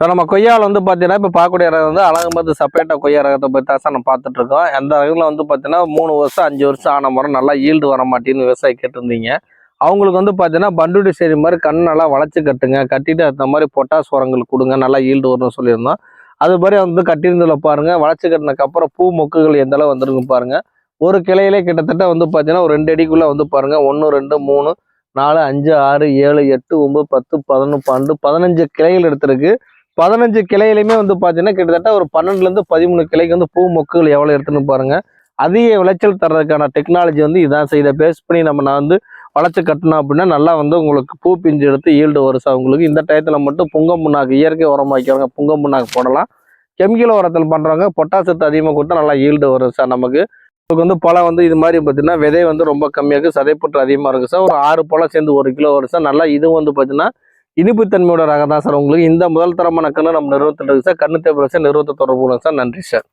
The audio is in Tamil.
இப்போ நம்ம கொய்யாவில் வந்து பார்த்தீங்கன்னா இப்போ பார்க்கக்கூடிய ரகம் வந்து அழகம்பத்து செப்பரேட்டாக கொய்யா ரகத்தை பற்றி தான் நம்ம பார்த்துட்டு இருக்கோம் அந்த ரகத்தில் வந்து பார்த்தீங்கன்னா மூணு வருஷம் அஞ்சு வருஷம் ஆன மரம் நல்லா ஈல்டு வர மாட்டேன்னு விவசாயி கேட்டிருந்தீங்க. அவங்களுக்கு வந்து பார்த்தீங்கன்னா பண்டுடி செடி மாதிரி கண் நல்லா வளைச்சு கட்டுங்க. கட்டிட்டு அந்த மாதிரி பொட்டாஸ் உரங்கள் கொடுங்க. நல்லா ஈல்டு வரும்னு சொல்லியிருந்தோம். அது மாதிரி வந்து கட்டியிருந்ததில் பாருங்கள் வளைச்சு கட்டினக்கப்புறம் பூ மொக்குகள் எந்த அளவு வந்திருக்கு பாருங்கள் ஒரு கிளையிலே கிட்டத்தட்ட வந்து பார்த்தீங்கன்னா ஒரு ரெண்டு அடிக்குள்ளே வந்து பாருங்கள் ஒன்று ரெண்டு மூணு நாலு அஞ்சு ஆறு ஏழு எட்டு ஒம்பது பத்து பதினொன்று பன்னெண்டு பதினஞ்சு கிளைகள் எடுத்திருக்கு. பதினஞ்சு கிளையிலையுமே வந்து பார்த்தீங்கன்னா கிட்டத்தட்ட ஒரு பன்னெண்டுலேருந்து பதிமூணு கிளைக்கு வந்து பூ மொக்குகள் எவ்வளோ எடுத்துன்னு பாருங்கள் அதிக விளைச்சல் தர்றதுக்கான டெக்னாலஜி வந்து இதான் செய்த இதை பேஸ் பண்ணி நம்ம நான் வந்து வளைச்சி கட்டினோம் அப்படின்னா நல்லா வந்து உங்களுக்கு பூ பிஞ்சு எடுத்து ஈல்டு வரும் சார் உங்களுக்கு இந்த டயத்தில் மட்டும் புங்க புண்ணாக்கு இயற்கை உரம் வைக்கிறவங்க புங்க புண்ணாக்கு போடலாம். கெமிக்கல் உரத்தில் பண்ணுறவங்க பொட்டாசத்து அதிகமாக கொடுத்தா நல்லா ஈல்டு வரும் சார் நமக்கு. நமக்கு வந்து பழம் வந்து இது மாதிரி பார்த்தீங்கன்னா விதை வந்து ரொம்ப கம்மியாக இருக்குது சதைப்புற்று அதிகமாக இருக்குது சார். ஒரு ஆறு பழம் சேர்ந்து ஒரு கிலோ வரும் சார். நல்லா இதுவும் வந்து பார்த்தீங்கன்னா இனிப்புத்தன்மையோட ரகம் தான் சார். உங்களுக்கு இந்த முதல் தரமான கண்ணு நம்ம நிறுவனத்தில் இருக்குது சார் கண்ணு தேவை சார் நிறுவனத்தை தொடர்பு சார். நன்றி சார்.